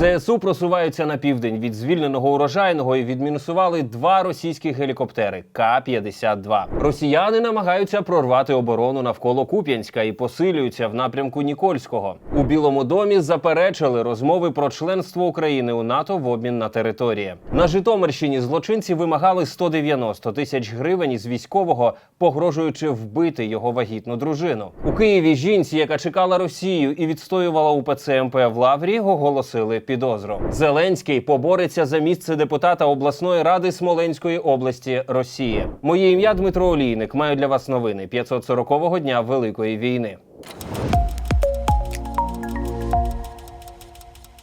ЗСУ просуваються на південь від звільненого урожайного і відмінусували два російські гелікоптери К-52. Росіяни намагаються прорвати оборону навколо Куп'янська і посилюються в напрямку Нікольського. У Білому домі заперечили розмови про членство України у НАТО в обмін на території. На Житомирщині злочинці вимагали 190 тисяч гривень із військового, погрожуючи вбити його вагітну дружину. У Києві жінці, яка чекала Росію і відстоювала УПЦ МП в Лаврі, оголосили підозру. Зеленський побореться за місце депутата обласної ради Смоленської області Росії. Моє ім'я Дмитро Олійник. Маю для вас новини 540-го дня Великої війни.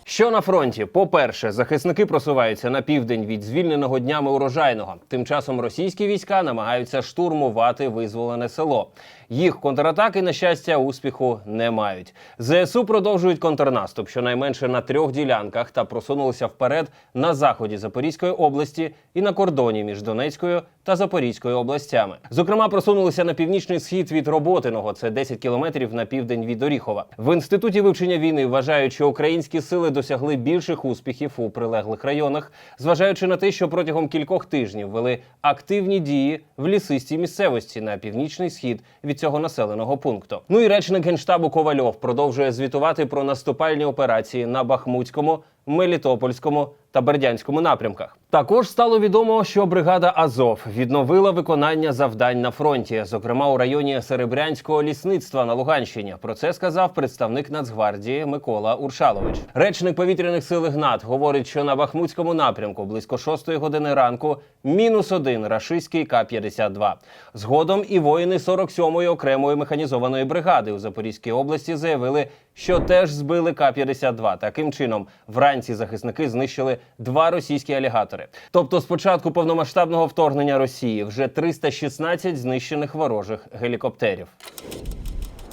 Що на фронті? По-перше, захисники просуваються на південь від звільненого днями урожайного. Тим часом російські війська намагаються штурмувати визволене село. Їх контратаки, на щастя, успіху не мають. ЗСУ продовжують контрнаступ щонайменше на трьох ділянках та просунулися вперед на заході Запорізької області і на кордоні між Донецькою та Запорізькою областями. Зокрема, просунулися на північний схід від Роботиного, це 10 кілометрів на південь від Оріхова. В інституті вивчення війни вважають, що українські сили досягли більших успіхів у прилеглих районах, зважаючи на те, що протягом кількох тижнів вели активні дії в лісистій місцевості на північний схід від цього населеного пункту. Ну і речник генштабу Ковальов продовжує звітувати про наступальні операції на Бахмутському, Мелітопольському та Бердянському напрямках. Також стало відомо, що бригада Азов відновила виконання завдань на фронті, зокрема у районі Серебрянського лісництва на Луганщині. Про це сказав представник Нацгвардії Микола Уршалович. Речник повітряних сил Ігнат говорить, що на Бахмутському напрямку близько 6 години ранку мінус один рашистський К-52. Згодом і воїни 47-ї окремої механізованої бригади у Запорізькій області заявили, що теж збили К-52. Таким чином, вранці захисники знищили два російські алігатори. Тобто, з початку повномасштабного вторгнення Росії вже 316 знищених ворожих гелікоптерів.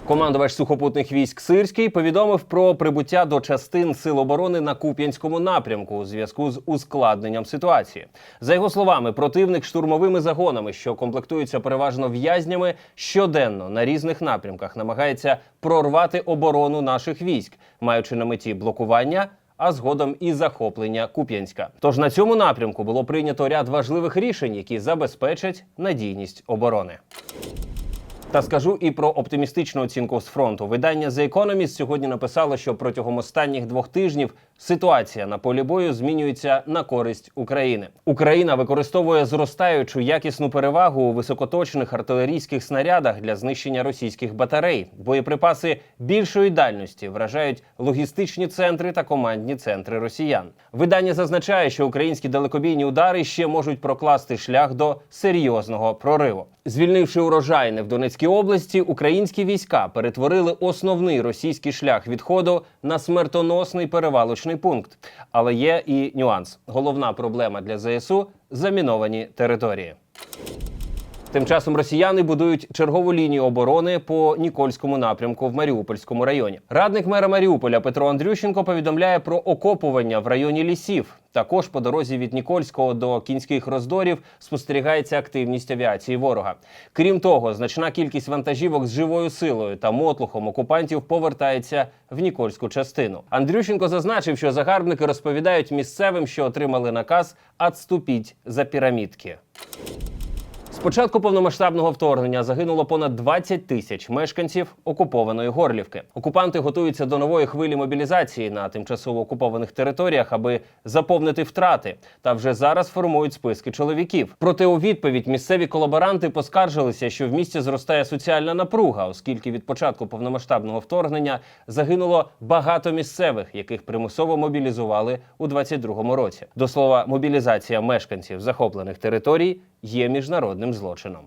Командувач сухопутних військ Сирський повідомив про прибуття до частин сил оборони на Куп'янському напрямку у зв'язку з ускладненням ситуації. За його словами, противник штурмовими загонами, що комплектуються переважно в'язнями, щоденно на різних напрямках намагається прорвати оборону наших військ, маючи на меті блокування. А згодом і захоплення Куп'янська. Тож на цьому напрямку було прийнято ряд важливих рішень, які забезпечать надійність оборони. Та скажу і про оптимістичну оцінку з фронту. Видання The Economist сьогодні написало, що протягом останніх двох тижнів ситуація на полі бою змінюється на користь України. Україна використовує зростаючу якісну перевагу у високоточних артилерійських снарядах для знищення російських батарей. Боєприпаси більшої дальності вражають логістичні центри та командні центри росіян. Видання зазначає, що українські далекобійні удари ще можуть прокласти шлях до серйозного прориву. Звільнивши урожайне в Донецькій області, українські війська перетворили основний російський шлях відходу на смертоносний перевалочний пункт. Але є і нюанс. Головна проблема для ЗСУ заміновані території. Тим часом росіяни будують чергову лінію оборони по Нікольському напрямку в Маріупольському районі. Радник мера Маріуполя Петро Андрющенко повідомляє про окопування в районі лісів. Також по дорозі від Нікольського до кінських роздорів спостерігається активність авіації ворога. Крім того, значна кількість вантажівок з живою силою та мотлухом окупантів повертається в Нікольську частину. Андрющенко зазначив, що загарбники розповідають місцевим, що отримали наказ «Отступіть за пірамідки. Початку повномасштабного вторгнення загинуло понад 20 тисяч мешканців окупованої Горлівки. Окупанти готуються до нової хвилі мобілізації на тимчасово окупованих територіях, аби заповнити втрати. Та вже зараз формують списки чоловіків. Проте у відповідь місцеві колаборанти поскаржилися, що в місті зростає соціальна напруга, оскільки від початку повномасштабного вторгнення загинуло багато місцевих, яких примусово мобілізували у 22-му році. До слова, мобілізація мешканців захоплених територій є міжнародним злочином.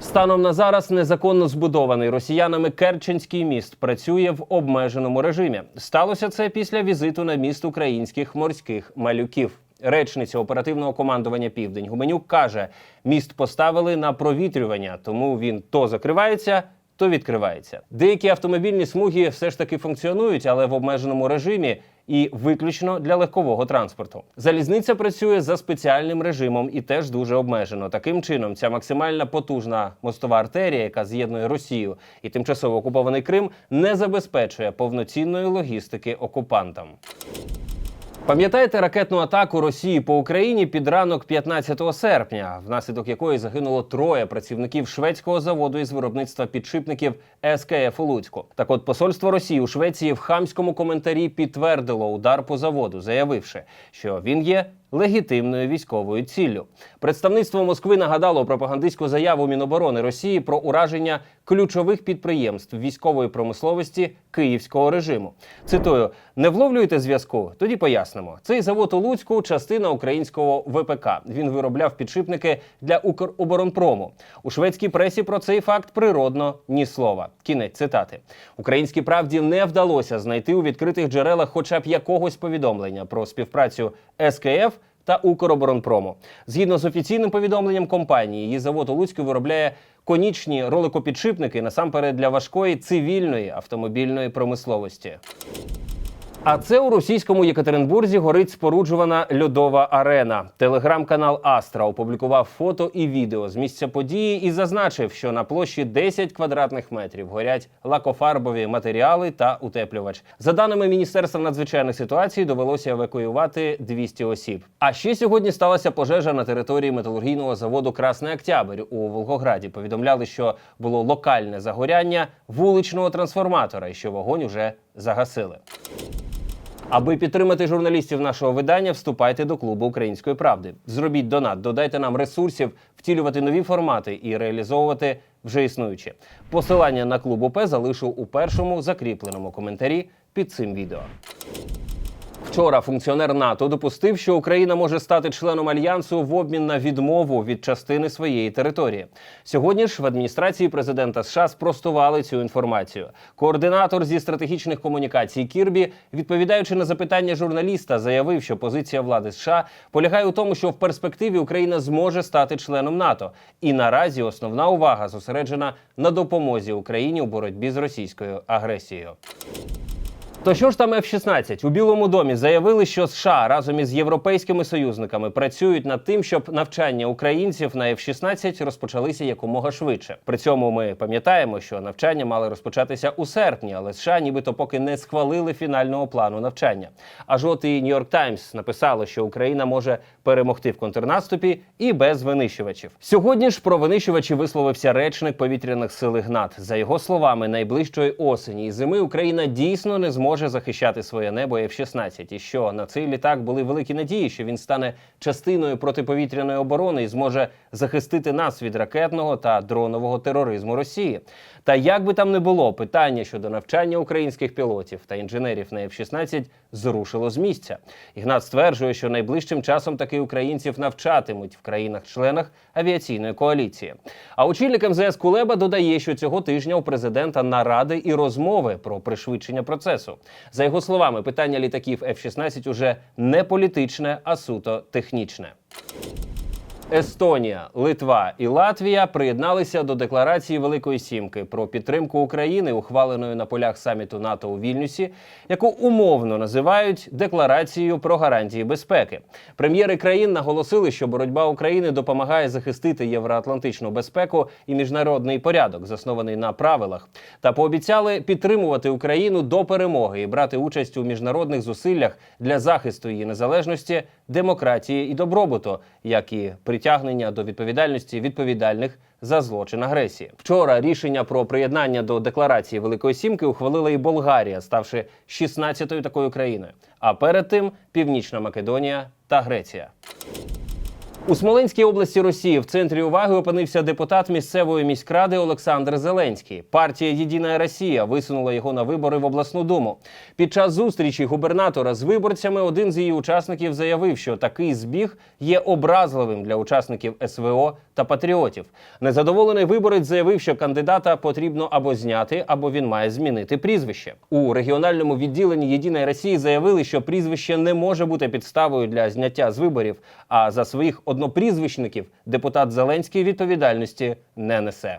Станом на зараз незаконно збудований росіянами Керченський міст працює в обмеженому режимі. Сталося це після візиту на міст українських морських малюків. Речниця оперативного командування Південь Гуменюк каже: міст поставили на провітрювання, тому він то закривається. То відкривається. Деякі автомобільні смуги все ж таки функціонують, але в обмеженому режимі, і виключно для легкового транспорту. Залізниця працює за спеціальним режимом і теж дуже обмежено. Таким чином, ця максимальна потужна мостова артерія, яка з'єднує Росію і тимчасово окупований Крим, не забезпечує повноцінної логістики окупантам. Пам'ятаєте ракетну атаку Росії по Україні під ранок 15 серпня, внаслідок якої загинуло троє працівників шведського заводу із виробництва підшипників СКФ у Луцьку. Так от посольство Росії у Швеції в хамському коментарі підтвердило удар по заводу, заявивши, що він є легітимною військовою ціллю. Представництво Москви нагадало пропагандистську заяву Міноборони Росії про ураження ключових підприємств військової промисловості київського режиму. Цитую: не вловлюєте зв'язку? Тоді пояснимо. Цей завод у Луцьку частина українського ВПК. Він виробляв підшипники для Укроборонпрому. У шведській пресі про цей факт природно ні слова. Кінець цитати. Українській правді не вдалося знайти у відкритих джерелах хоча б якогось повідомлення про співпрацю СКФ та Укроборонпрому. Згідно з офіційним повідомленням компанії, її завод у Луцьку виробляє конічні роликопідшипники насамперед для важкої цивільної автомобільної промисловості. А це у російському Єкатеринбурзі горить споруджувана льодова арена. Телеграм-канал Астра опублікував фото і відео з місця події і зазначив, що на площі 10 квадратних метрів горять лакофарбові матеріали та утеплювач. За даними Міністерства надзвичайних ситуацій, довелося евакуювати 200 осіб. А ще сьогодні сталася пожежа на території металургійного заводу Красний Октябрь у Волгограді. Повідомляли, що було локальне загоряння вуличного трансформатора і що вогонь уже загасили. Аби підтримати журналістів нашого видання, вступайте до клубу української правди. Зробіть донат, додайте нам ресурсів втілювати нові формати і реалізовувати вже існуючі. Посилання на клуб ОП залишу у першому закріпленому коментарі під цим відео. Вчора функціонер НАТО допустив, що Україна може стати членом альянсу в обмін на відмову від частини своєї території. Сьогодні ж в адміністрації президента США спростували цю інформацію. Координатор зі стратегічних комунікацій Кірбі, відповідаючи на запитання журналіста, заявив, що позиція влади США полягає у тому, що в перспективі Україна зможе стати членом НАТО. І наразі основна увага зосереджена на допомозі Україні у боротьбі з російською агресією. То що ж там F-16? у Білому домі заявили, що США разом із європейськими союзниками працюють над тим, щоб навчання українців на F-16 розпочалися якомога швидше. При цьому ми пам'ятаємо, що навчання мали розпочатися у серпні, але США нібито поки не схвалили фінального плану навчання. Аж от і Нью-Йорк Таймс написало, що Україна може перемогти в контрнаступі і без винищувачів. Сьогодні ж про винищувачі висловився речник повітряних сил Ігнат. За його словами, найближчої осені і зими Україна дійсно не зможе може захищати своє небо F-16. І що на цей літак були великі надії, що він стане частиною протиповітряної оборони і зможе захистити нас від ракетного та дронового тероризму Росії. Та як би там не було, питання щодо навчання українських пілотів та інженерів на F-16 зрушило з місця. Ігнат стверджує, що найближчим часом таки українців навчатимуть в країнах-членах авіаційної коаліції. А очільник МЗС Кулеба додає, що цього тижня у президента наради і розмови про пришвидшення процесу. За його словами, питання літаків F-16 уже не політичне, а суто технічне. Естонія, Литва і Латвія приєдналися до декларації Великої Сімки про підтримку України, ухваленої на полях саміту НАТО у Вільнюсі, яку умовно називають декларацією про гарантії безпеки. Прем'єри країн наголосили, що боротьба України допомагає захистити євроатлантичну безпеку і міжнародний порядок, заснований на правилах, та пообіцяли підтримувати Україну до перемоги і брати участь у міжнародних зусиллях для захисту її незалежності, демократії і добробуту, як і притягнення до відповідальності відповідальних за злочин агресії. Вчора рішення про приєднання до декларації Великої Сімки ухвалила і Болгарія, ставши 16-ю такою країною. А перед тим Північна Македонія та Греція. У Смоленській області Росії в центрі уваги опинився депутат місцевої міськради Олександр Зеленський. Партія Єдина Росія висунула його на вибори в обласну думу. Під час зустрічі губернатора з виборцями один з її учасників заявив, що такий збіг є образливим для учасників СВО та патріотів. Незадоволений виборець заявив, що кандидата потрібно або зняти, або він має змінити прізвище. У регіональному відділенні Єдиної Росії заявили, що прізвище не може бути підставою для зняття з виборів. А за своїх однопрізвищників депутат Зеленський відповідальності не несе.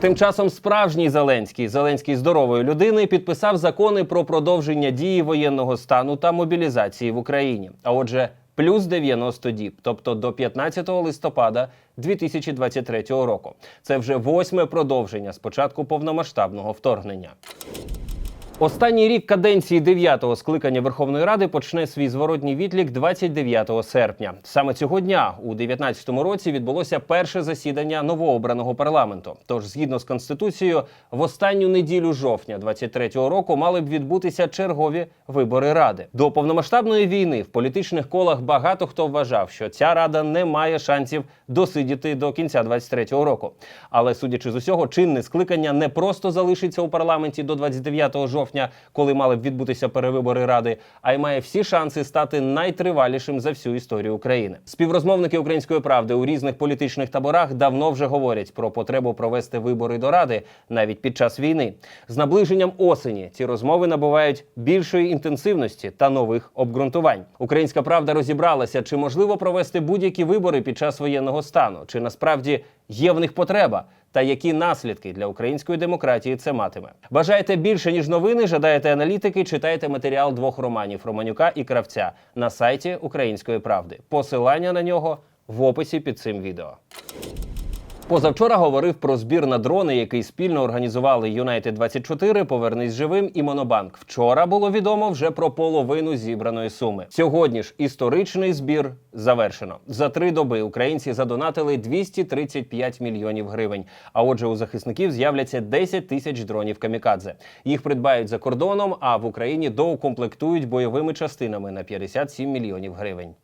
Тим часом справжній Зеленський, Зеленський здорової людини, підписав закони про продовження дії воєнного стану та мобілізації в Україні. А отже, плюс 90 діб, тобто до 15 листопада 2023 року. Це вже восьме продовження з початку повномасштабного вторгнення. Останній рік каденції 9-го скликання Верховної Ради почне свій зворотній відлік 29 серпня. Саме цього дня, у 19-му році, відбулося перше засідання новообраного парламенту. Тож, згідно з конституцією, в останню неділю жовтня 23-го року мали б відбутися чергові вибори ради. До повномасштабної війни в політичних колах багато хто вважав, що ця рада не має шансів досидіти до кінця 23-го року. Але судячи з усього, чинне скликання не просто залишиться у парламенті до 29 жовтня, коли мали б відбутися перевибори ради, а й має всі шанси стати найтривалішим за всю історію України. Співрозмовники української правди у різних політичних таборах давно вже говорять про потребу провести вибори до ради навіть під час війни. З наближенням осені ці розмови набувають більшої інтенсивності та нових обґрунтувань. Українська правда розібралася, чи можливо провести будь-які вибори під час воєнного стану, чи насправді є в них потреба. Та які наслідки для української демократії це матиме? Бажаєте більше ніж новини? Жадаєте аналітики? Читайте матеріал двох романів Романюка і Кравця на сайті Української правди. Посилання на нього в описі під цим відео. Позавчора говорив про збір на дрони, який спільно організували Юнайтед 24 Повернись живим і Монобанк. Вчора було відомо вже про половину зібраної суми. Сьогодні ж історичний збір завершено. За три доби українці задонатили 235 мільйонів гривень. А отже, у захисників з'являться 10 тисяч дронів камікадзе. Їх придбають за кордоном, а в Україні доукомплектують бойовими частинами на 57 мільйонів гривень.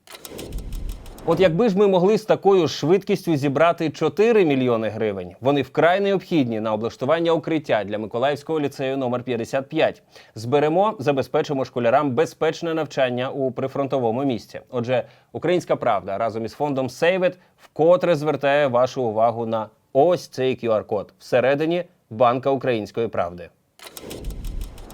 От якби ж ми могли з такою швидкістю зібрати 4 мільйони гривень, вони вкрай необхідні на облаштування укриття для Миколаївського ліцею номер 55. Зберемо, забезпечимо школярам безпечне навчання у прифронтовому місті. Отже, українська правда разом із фондом Сейвет вкотре звертає вашу увагу на ось цей QR-код всередині банка української правди.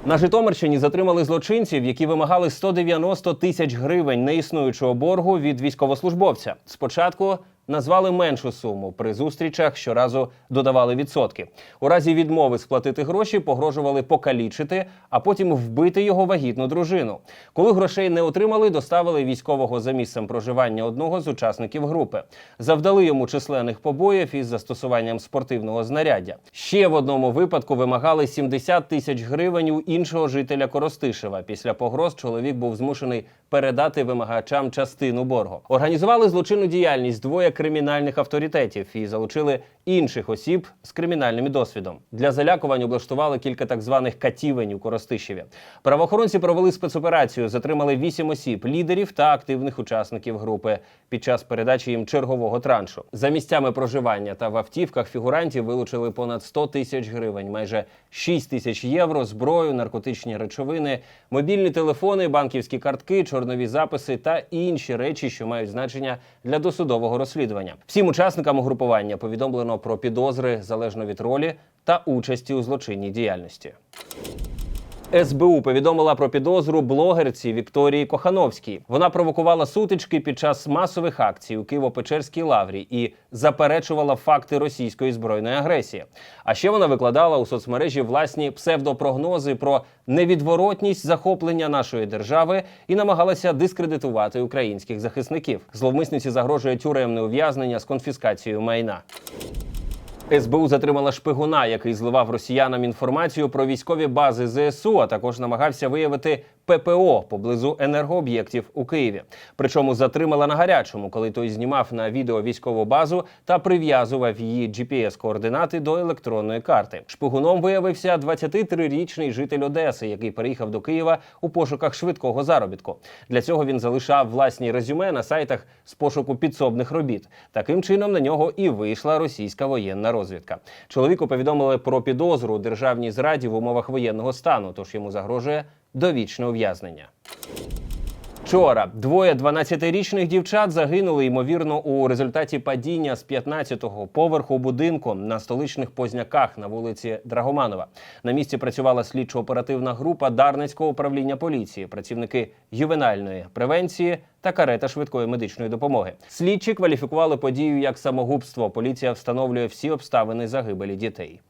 На Житомирщині затримали злочинців, які вимагали 190 тисяч гривень неіснуючого боргу від військовослужбовця. Спочатку назвали меншу суму. При зустрічах щоразу додавали відсотки. У разі відмови сплатити гроші погрожували покалічити, а потім вбити його вагітну дружину. Коли грошей не отримали, доставили військового за місцем проживання одного з учасників групи. Завдали йому численних побоїв із застосуванням спортивного знаряддя. Ще в одному випадку вимагали 70 тисяч гривень у іншого жителя Коростишева. Після погроз чоловік був змушений передати вимагачам частину боргу. Організували злочинну діяльність двоє кримінальних авторитетів і залучили інших осіб з кримінальним досвідом. Для залякувань облаштували кілька так званих катівень у Коростишеві. Правоохоронці провели спецоперацію, затримали вісім осіб, лідерів та активних учасників групи під час передачі їм чергового траншу. За місцями проживання та в автівках фігурантів вилучили понад 100 тисяч гривень, майже 6 тисяч євро, зброю, наркотичні речовини, мобільні телефони, банківські картки, чорнові записи та інші речі, що мають значення для досудового розслідування. Всім учасникам угрупування повідомлено про підозри залежно від ролі та участі у злочинній діяльності. СБУ повідомила про підозру блогерці Вікторії Кохановській. Вона провокувала сутички під час масових акцій у Києво-Печерській лаврі і заперечувала факти російської збройної агресії. А ще вона викладала у соцмережі власні псевдопрогнози про невідворотність захоплення нашої держави і намагалася дискредитувати українських захисників. Зловмисниці загрожує тюремне ув'язнення з конфіскацією майна. СБУ затримала шпигуна, який зливав росіянам інформацію про військові бази ЗСУ, а також намагався виявити ППО поблизу енергооб'єктів у Києві. Причому затримала на гарячому, коли той знімав на відео військову базу та прив'язував її GPS-координати до електронної карти. Шпигуном виявився 23-річний житель Одеси, який переїхав до Києва у пошуках швидкого заробітку. Для цього він залишав власні резюме на сайтах з пошуку підсобних робіт. Таким чином на нього і вийшла російська воєнна розвідка. Чоловіку повідомили про підозру у державній зраді в умовах воєнного стану, тож йому загрожує довічне ув'язнення. Вчора двоє 12-річних дівчат загинули ймовірно у результаті падіння з 15-го поверху будинку на столичних позняках на вулиці Драгоманова. На місці працювала слідчо-оперативна група Дарницького управління поліції, працівники ювенальної превенції та карета швидкої медичної допомоги. Слідчі кваліфікували подію як самогубство. Поліція встановлює всі обставини загибелі дітей.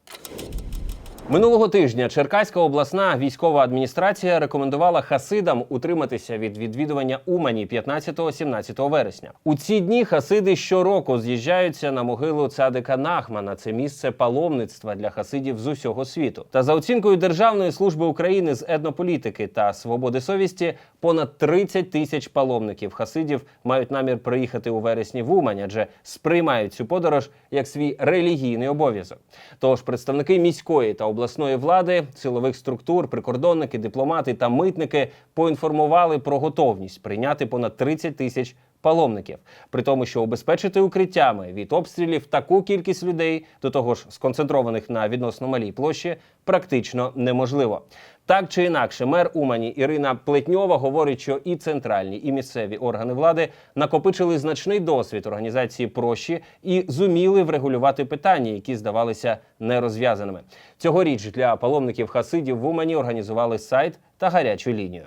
Минулого тижня Черкаська обласна військова адміністрація рекомендувала хасидам утриматися від відвідування Умані 15-17 вересня. У ці дні хасиди щороку з'їжджаються на могилу цадика Нахмана. Це місце паломництва для хасидів з усього світу. Та за оцінкою Державної служби України з етнополітики та свободи совісті, понад 30 тисяч паломників хасидів мають намір приїхати у вересні в Умань, адже сприймають цю подорож як свій релігійний обов'язок. Тож представники міської та обласної влади, силових структур, прикордонники, дипломати та митники поінформували про готовність прийняти понад 30 тисяч паломників, при тому, що убезпечити укриттями від обстрілів таку кількість людей, до того ж сконцентрованих на відносно малій площі, практично неможливо. Так чи інакше, мер Умані Ірина Плетньова говорить, що і центральні, і місцеві органи влади накопичили значний досвід організації прощі і зуміли врегулювати питання, які здавалися нерозв'язаними. Цьогоріч для паломників хасидів в Умані організували сайт та гарячу лінію.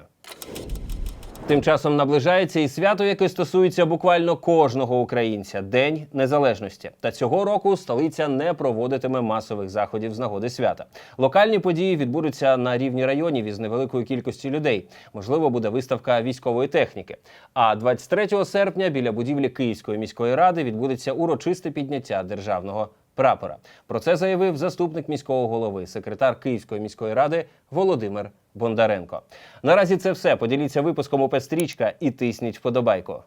Тим часом наближається і свято, яке стосується буквально кожного українця День Незалежності. Та цього року столиця не проводитиме масових заходів з нагоди свята. Локальні події відбудуться на рівні районів із невеликою кількістю людей. Можливо, буде виставка військової техніки. А 23 серпня біля будівлі Київської міської ради відбудеться урочисте підняття державного прапора. Про це заявив заступник міського голови, секретар Київської міської ради Володимир Бондаренко. Наразі це все. Поділіться випуском у Пестрічка і тисніть вподобайку.